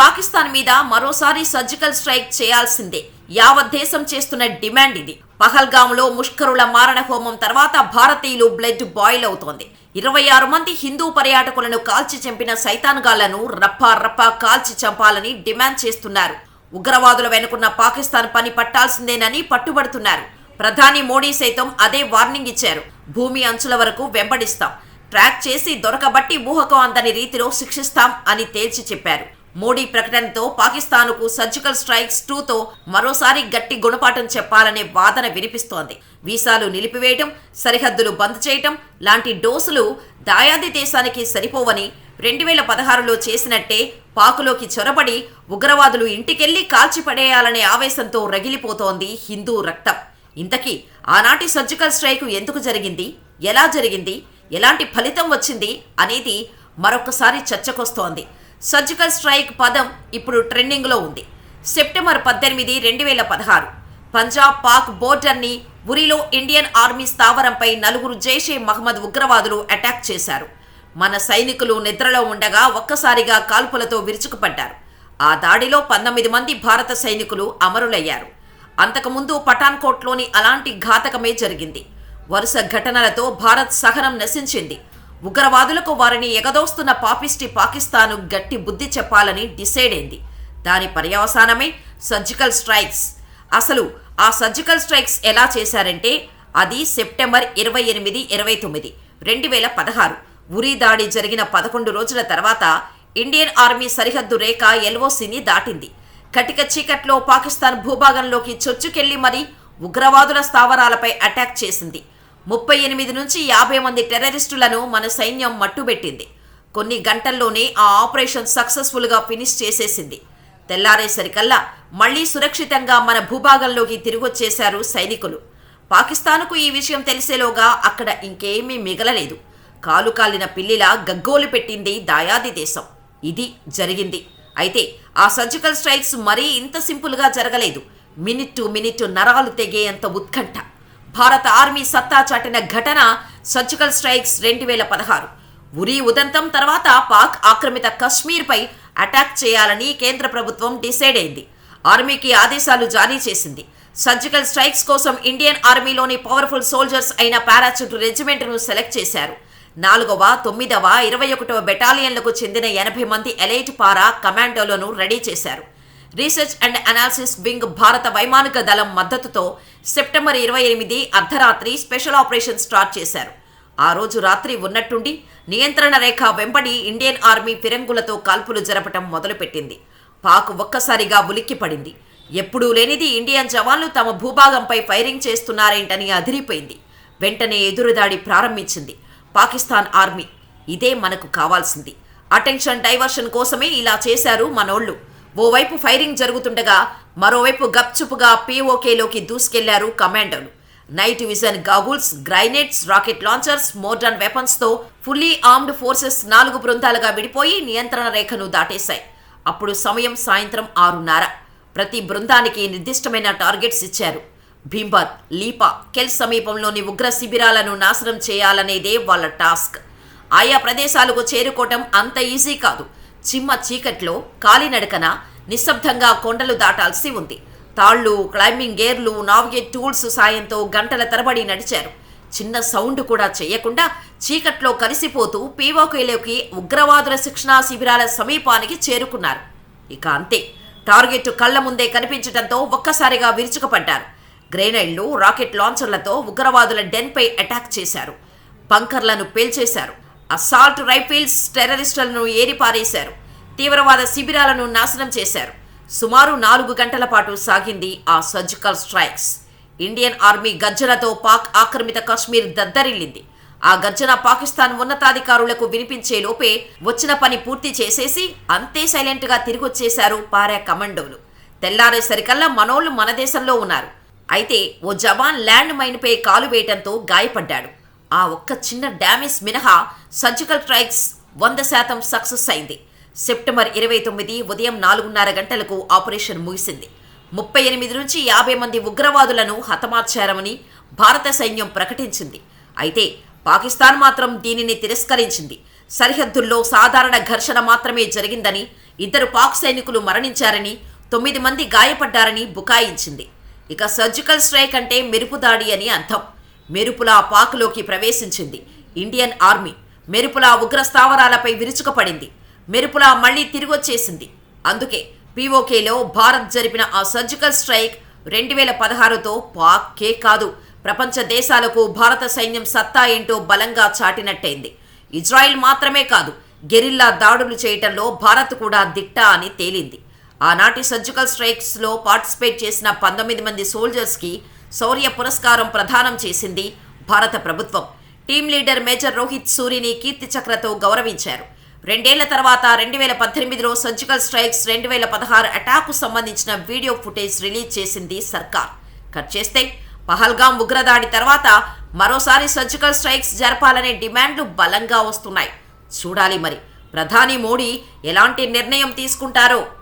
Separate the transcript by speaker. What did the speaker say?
Speaker 1: పాకిస్తాన్ మీద మరోసారి surgical strike చేయాల్సిందే. యావత్ దేశం చేస్తున్న డిమాండ్ ఇది. పహల్గాంలో ముష్కరుల మారణ హోమం తర్వాత భారతీయులు బ్లడ్ బాయిల్ అవుతోంది. ఇరవై ఆరు మంది హిందూ పర్యాటకులను కాల్చి చంపిన సైతాన్గాళ్ళను రప్పా రప్పా కాల్చి చంపాలని డిమాండ్ చేస్తున్నారు. ఉగ్రవాదుల వెనుకున్న పాకిస్తాన్ పని పట్టాల్సిందేనని పట్టుబడుతున్నారు. ప్రధాని మోడీ సైతం అదే వార్నింగ్ ఇచ్చారు. భూమి అంచుల వరకు వెంబడిస్తాం. ట్రాక్ చేసి దొరకబట్టి ఊహకం అందని రీతిలో శిక్షిస్తాం అని తేల్చి చెప్పారు. మోడీ ప్రకటనతో పాకిస్తాన్కు సర్జికల్ స్ట్రైక్స్ టూతో మరోసారి గట్టి గుణపాఠం చెప్పాలనే వాదన వినిపిస్తోంది. వీసాలు నిలిపివేయటం సరిహద్దులు బంద్ చేయటం లాంటి డోసులు దాయాది దేశానికి సరిపోవని రెండు వేల పదహారులో చేసినట్టే పాకులోకి చొరబడి ఉగ్రవాదులు ఇంటికెళ్ళి కాల్చిపడేయాలనే ఆవేశంతో రగిలిపోతోంది హిందూ రక్తం. ఇంతకీ ఆనాటి సర్జికల్ స్ట్రైక్ ఎందుకు జరిగింది? ఎలా జరిగింది? ఎలాంటి ఫలితం వచ్చింది? అనేది మరొకసారి చర్చకొస్తోంది. సర్జికల్ స్ట్రైక్ పదం ఇప్పుడు ట్రెండింగ్లో ఉంది. సెప్టెంబర్ పద్దెనిమిది రెండు వేల పదహారు. పంజాబ్ పాక్ బోర్డర్ని ఉరిలో ఇండియన్ ఆర్మీ స్థావరంపై నలుగురు జైషే మహమ్మద్ ఉగ్రవాదులు అటాక్ చేశారు. మన సైనికులు నిద్రలో ఉండగా ఒక్కసారిగా కాల్పులతో విరుచుకుపడ్డారు. ఆ దాడిలో పంతొమ్మిది మంది భారత సైనికులు అమరులయ్యారు. అంతకుముందు పఠాన్కోట్లోని అలాంటి ఘాతకమే జరిగింది. వరుస ఘటనలతో భారత్ సహనం నశించింది. ఉగ్రవాదులకు వారిని ఎగదోస్తున్న పాపిస్టి పాకిస్తాను గట్టి బుద్ధి చెప్పాలని డిసైడ్ అయింది. దాని పర్యవసానమే సర్జికల్ స్ట్రైక్స్. అసలు ఆ సర్జికల్ స్ట్రైక్స్ ఎలా చేశారంటే అది సెప్టెంబర్ ఇరవై ఎనిమిది ఇరవై తొమ్మిది రెండు వేల పదహారు. ఉరి దాడి జరిగిన పదకొండు రోజుల తర్వాత ఇండియన్ ఆర్మీ సరిహద్దు రేఖ ఎల్ఓసిని దాటింది. కటిక చీకట్లో పాకిస్తాన్ భూభాగంలోకి చొచ్చుకెళ్ళి మరీ ఉగ్రవాదుల స్థావరాలపై అటాక్ చేసింది. ముప్పై ఎనిమిది నుంచి యాభై మంది టెర్రరిస్టులను మన సైన్యం మట్టుబెట్టింది. కొన్ని గంటల్లోనే ఆ ఆపరేషన్ సక్సెస్ఫుల్గా ఫినిష్ చేసేసింది. తెల్లారేసరికల్లా మళ్ళీ సురక్షితంగా మన భూభాగంలోకి తిరిగొచ్చేశారు సైనికులు. పాకిస్తాన్కు ఈ విషయం తెలిసేలోగా అక్కడ ఇంకేమీ మిగలలేదు. కాలు కాలిన పిల్లిలా గగ్గోలు పెట్టింది దాయాది దేశం. ఇది జరిగింది. అయితే ఆ సర్జికల్ స్ట్రైక్స్ మరీ ఇంత సింపుల్గా జరగలేదు. మినిట్ టు మినిట్ నరాలు తెగేంత ఉత్కంఠ. భారత ఆర్మీ సత్తా చాటిన ఘటన సర్జికల్ స్ట్రైక్స్ రెండు వేల పదహారు. ఉరి ఉదంతం తర్వాత పాక్ ఆక్రమిత కశ్మీర్పై అటాక్ చేయాలని కేంద్ర ప్రభుత్వం డిసైడ్ అయింది. ఆర్మీకి ఆదేశాలు జారీ చేసింది. సర్జికల్ స్ట్రైక్స్ కోసం ఇండియన్ ఆర్మీలోని పవర్ఫుల్ సోల్జర్స్ అయిన పారాచూట్ రెజిమెంట్ను సెలెక్ట్ చేశారు. నాలుగవ తొమ్మిదవ ఇరవై ఒకటవ బెటాలియన్లకు చెందిన ఎనభై మంది ఎలైట్ పారా కమాండోలను రెడీ చేశారు. రీసెర్చ్ అండ్ అనాలిసిస్ వింగ్ భారత వైమానిక దళం మద్దతుతో సెప్టెంబర్ ఇరవై ఎనిమిది అర్ధరాత్రి స్పెషల్ ఆపరేషన్ స్టార్ట్ చేశారు. ఆ రోజు రాత్రి ఉన్నట్టుండి నియంత్రణ రేఖ వెంబడి ఇండియన్ ఆర్మీ ఫిరంగులతో కాల్పులు జరపటం మొదలుపెట్టింది. పాక్ ఒక్కసారిగా ఉలిక్కిపడింది ఎప్పుడూ లేనిది ఇండియన్ జవాన్లు తమ భూభాగంపై ఫైరింగ్ చేస్తున్నారేంటని అదిరిపోయింది. వెంటనే ఎదురుదాడి ప్రారంభించింది. పాకిస్తాన్ ఆర్మీ. ఇదే మనకు కావాల్సింది. అటెన్షన్ డైవర్షన్ కోసమే ఇలా చేశారు మనోళ్ళు. ఓవైపు ఫైరింగ్ జరుగుతుండగా మరోవైపు గప్చుపుగా పీఓకేలోకి దూసుకెళ్ళారు కమాండోలు night vision goggles grenades rocket launchers modern వెపన్స్తో fully armed forces నాలుగు బృందాలుగా విడిపోయి నియంత్రణ రేఖను దాటేశాయి. అప్పుడు సమయం సాయంత్రం ఆరున్నర. ప్రతి బృందానికి నిర్దిష్టమైన టార్గెట్స్ ఇచ్చారు. భీంబర్ లీపా కెల్ సమీపంలోని ఉగ్ర శిబిరాలను నాశనం చేయాలనేదే వాళ్ళ టాస్క్. ఆయా ప్రదేశాలకు చేరుకోవటం అంత ఈజీ కాదు. చిమ్మ చీకట్లో కాలినడకన నిశ్శబ్దంగా కొండలు దాటాల్సి ఉంది. తాళ్ళు క్లైంబింగ్ గేర్లు నావిగేట్ టూల్స్ సాయంతో గంటల తరబడి నడిచారు. చిన్న సౌండ్ కూడా చేయకుండా చీకట్లో కలిసిపోతూ పీవోకేలోకి ఉగ్రవాదుల శిక్షణా శిబిరాల సమీపానికి చేరుకున్నారు. ఇక అంతే. టార్గెట్ కళ్ళ ముందే కనిపించడంతో ఒక్కసారిగా విరుచుకుపడ్డారు. గ్రెనైడ్లు రాకెట్ లాంచర్లతో ఉగ్రవాదుల డెన్పై అటాక్ చేశారు. బంకర్లను పేల్చేశారు. అసాల్ట్ రైఫిల్స్ టెర్రరిస్టులను ఏరిపారేశారు. తీవ్రవాద శిబిరాలను నాశనం చేశారు. సుమారు నాలుగు గంటల పాటు సాగింది ఆ సర్జికల్ స్ట్రైక్స్. ఇండియన్ ఆర్మీ గర్జనతో పాక్ ఆక్రమిత కాశ్మీర్ దద్దరిల్లింది. ఆ గర్జన పాకిస్తాన్ ఉన్నతాధికారులకు వినిపించే లోపే వచ్చిన పని పూర్తి చేసేసి అంతే సైలెంట్గా తిరిగొచ్చేశారు పారా కమాండోలు. తెల్లారేసరికల్లా మనోళ్ళు మన దేశంలో ఉన్నారు. అయితే ఓ జవాన్ ల్యాండ్ మైన్పై కాలు వేయటంతో గాయపడ్డాడు. ఆ ఒక్క చిన్న డ్యామేజ్ మినహా సర్జికల్ స్ట్రైక్స్ వంద శాతం సక్సెస్ అయింది. సెప్టెంబర్ ఇరవై తొమ్మిది ఉదయం నాలుగున్నర గంటలకు ఆపరేషన్ ముగిసింది. ముప్పై ఎనిమిది నుంచి యాభై మంది ఉగ్రవాదులను హతమార్చారమని భారత సైన్యం ప్రకటించింది. అయితే పాకిస్తాన్ మాత్రం దీనిని తిరస్కరించింది. సరిహద్దుల్లో సాధారణ ఘర్షణ మాత్రమే జరిగిందని ఇద్దరు పాక్ సైనికులు మరణించారని తొమ్మిది మంది గాయపడ్డారని బుకాయించింది. ఇక సర్జికల్ స్ట్రైక్ అంటే మెరుపు దాడి అని అర్థం. మెరుపులా పాక్లోకి ప్రవేశించింది. ఇండియన్ ఆర్మీ మెరుపులా ఉగ్ర స్థావరాలపై విరుచుకుపడింది. మెరుపులా మళ్ళీ తిరిగొచ్చేసింది. అందుకే పీఓకేలో భారత్ జరిపిన ఆ సర్జికల్ స్ట్రైక్ రెండు వేల పదహారుతో పాక్కే కాదు. ప్రపంచ దేశాలకు భారత సైన్యం సత్తా ఏంటో బలంగా చాటినట్టయింది. ఇజ్రాయిల్ మాత్రమే కాదు గెరిల్లా దాడులు చేయటంలో భారత్ కూడా దిట్ట అని తేలింది. ఆనాటి సర్జికల్ స్ట్రైక్స్లో పార్టిసిపేట్ చేసిన పంతొమ్మిది మంది సోల్జర్స్కి శౌర్య పురస్కారం ప్రదానం చేసింది భారత ప్రభుత్వం. టీం లీడర్ మేజర్ రోహిత్ సూరిని కీర్తి చక్రతో గౌరవించారు. రెండేళ్ళ తర్వాత రెండు వేల పద్దెనిమిదిలో సర్జికల్ స్ట్రైక్స్ రెండు వేల పదహారు అటాకు సంబంధించిన వీడియో ఫుటేజ్ రిలీజ్ చేసింది సర్కార్. కట్ చేస్తే పహల్గాం ఉగ్రదాడి తర్వాత మరోసారి సర్జికల్ స్ట్రైక్స్ జరపాలనే డిమాండ్లు బలంగా వస్తున్నాయి. చూడాలి మరి. ప్రధాని మోడీ ఎలాంటి నిర్ణయం తీసుకుంటారో?